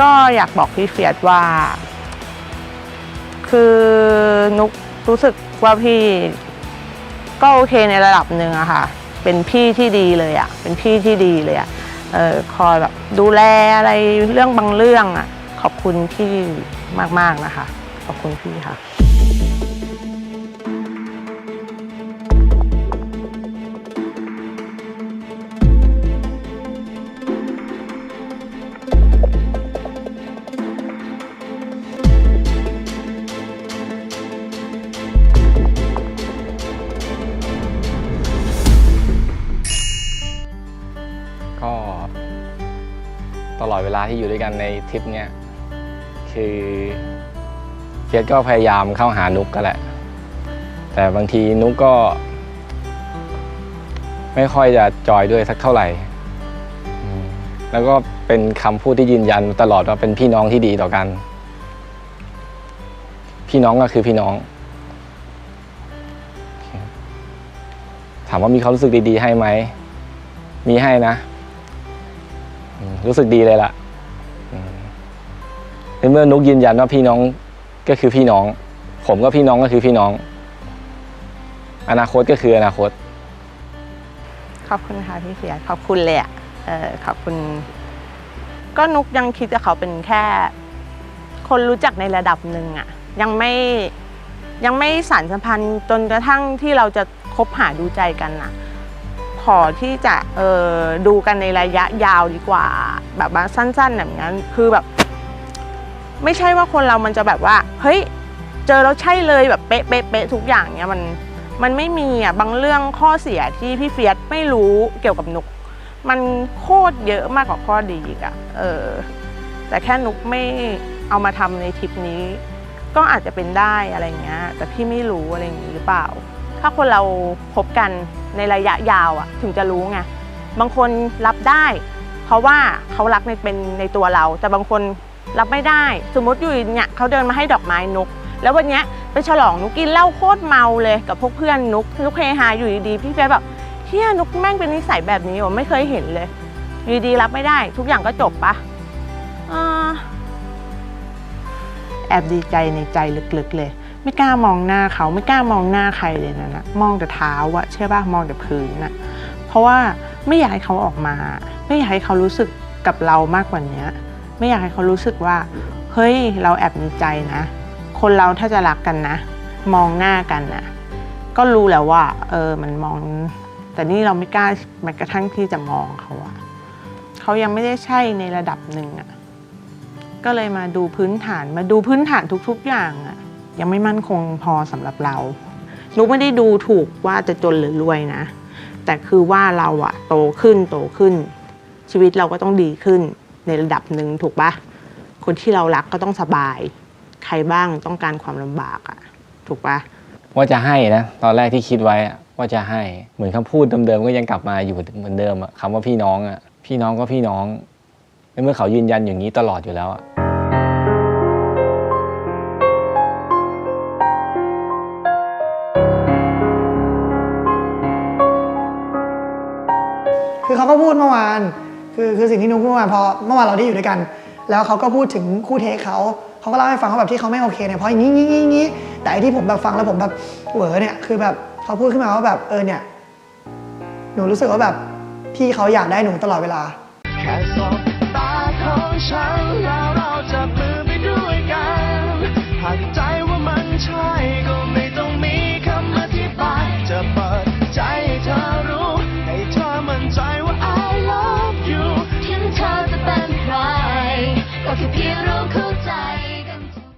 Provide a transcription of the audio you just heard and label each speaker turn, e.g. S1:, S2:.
S1: ก็อยากบอกพี่เฟียดว่า คือนุกรู้สึกว่าพี่ก็โอเคในระดับหนึ่งอะค่ะ เป็นพี่ที่ดีเลยอะเป็นพี่ที่ดีเลยอะเออคอยแบบดูแลอะไรเรื่องบางเรื่องอะขอบคุณพี่มากๆนะคะ ขอบคุณพี่ค่ะ
S2: ตลอดเวลาที่อยู่ด้วยกันในทริปเนี้ยคือเฟียสก็พยายามเข้าหานุกก็แหละ แต่บางทีนุกก็ ไม่ค่อยจะจอยด้วยสักเท่าไหร่ แล้วก็เป็นคำพูดที่ยืนยันตลอดว่าเป็นพี่น้องที่ดีต่อกัน พี่น้องก็คือพี่น้อง ถามว่ามีความรู้สึกดีๆให้ไหม มีให้นะ รู้สึกดีเลยล่ะในเมื่อนุกยืนยันว่าพี่น้องก็คือพี่น้อง ผมก็พี่น้องก็คือพี่น้อง อนาคตก็คืออนาคต
S1: ขอบคุณค่ะพี่เฟียขอบคุณเลยอะเออขอบคุณ ก็นุกยังคิดว่าเขาเป็นแค่ คนรู้จักในระดับหนึ่งอะ ยังไม่ยังไม่สานสัมพันธ์จนกระทั่งที่เราจะคบหาดูใจกันอะ ขอที่จะดูกันในระยะยาวดีกว่า แบบว่าสั้นๆแบบนั้นคือแบบ ไม่ใช่ว่าคนเรามันจะแบบว่า เฮ้ย เจอแล้วใช่เลยแบบเป๊ะเป๊ะเป๊ะทุกอย่างเนี้ยมันมันไม่มีอะบางเรื่องข้อเสียที่พี่เฟียสไม่รู้เกี่ยวกับนุก มันโคตรเยอะมากกว่าข้อดีอีกอะเออ แต่แค่นุกไม่เอามาทำในทริปนี้ ก็อาจจะเป็นได้อะไรเงี้ย แต่พี่ไม่รู้อะไรอย่างนี้หรือเปล่า ถ้าคนเราคบกัน ในระยะยาวอะถึงจะรู้ไงบางคนรับได้ เพราะว่าเขารักในเป็นในตัวเรา แต่บางคนรับไม่ได้ สมมติอยู่เนี่ยเขาเดินมาให้ดอกไม้นุก แล้ววันเนี้ยไปฉลองนุกกินเหล้าโคตรเมาเลยกับพวกเพื่อนนุกนุกเฮฮาอยู่ดีๆพี่เฟยแบบเฮียนุกแม่งเป็นนิสัยแบบนี้ผมไม่เคยเห็นเลยอยู่ดีรับไม่ได้ ทุกอย่างก็จบปะอแอบดีใจในใจลึกๆเลย ไม่กล้ามองหน้าเขาไม่กล้ามองหน้าใครเลยนะนะมองแต่เท้าอะใช่ป่ะมองแต่พื้นอะเพราะว่าไม่อยากให้เขาออกมา ไม่อยากให้เขารู้สึกกับเรามากกว่านี้ไม่อยากให้เขารู้สึกว่า เฮ้ยเราแอบในใจนะ คนเราถ้าจะรักกันนะ มองหน้ากันนะก็รู้แล้วว่า เออมันมอง แต่นี่เราไม่กล้าแม้กระทั่งที่จะมองเขาอะเขายังไม่ได้ใช่ในระดับหนึ่งอะก็เลยมาดูพื้นฐานมาดูพื้นฐานทุก ๆ อย่างอะ ยังไม่มั่นคงพอสำหรับเรานุกไม่ได้ดูถูกว่าจะจนหรือรวยนะ แต่คือว่าเราอะโตขึ้นโตขึ้น ชีวิตเราก็ต้องดีขึ้นในระดับหนึ่งถูกปะคนที่เรารักก็ต้องสบาย ใครบ้างต้องการความลำบากอะถูกปะ
S2: ว่าจะให้นะ ตอนแรกที่คิดไว้อะว่าจะให้เหมือนคำพูดเดิมๆก็ยังกลับมาอยู่เหมือนเดิมอะคำว่าพี่น้องอะพี่น้องก็พี่น้องในเมื่อเขายืนยันอย่างนี้ตลอดอยู่แล้วอะ
S3: คือเขาก็พูดเมื่อวาน คือคือสิ่งที่นุ๊กพูดเมื่อวานพอเมื่อวานเราได้อยู่ด้วยกัน แล้วเขาก็พูดถึงคู่เทคเขาเขาก็เล่าให้ฟังว่าแบบที่เขาไม่โอเคเนี่ยเพราะอย่างนี้งี้งี้งี้แต่ไอ้ที่ผมแบบฟังแล้วผมแบบเหวอเนี่ยคือแบบเขาพูดขึ้นมาว่าแบบเออเนี่ยหนูรู้สึกว่าแบบพี่เขาอยากได้หนูตลอดเวลา
S4: แค่สบตาของฉันแล้วเราจับมือไปด้วยกันหากใจ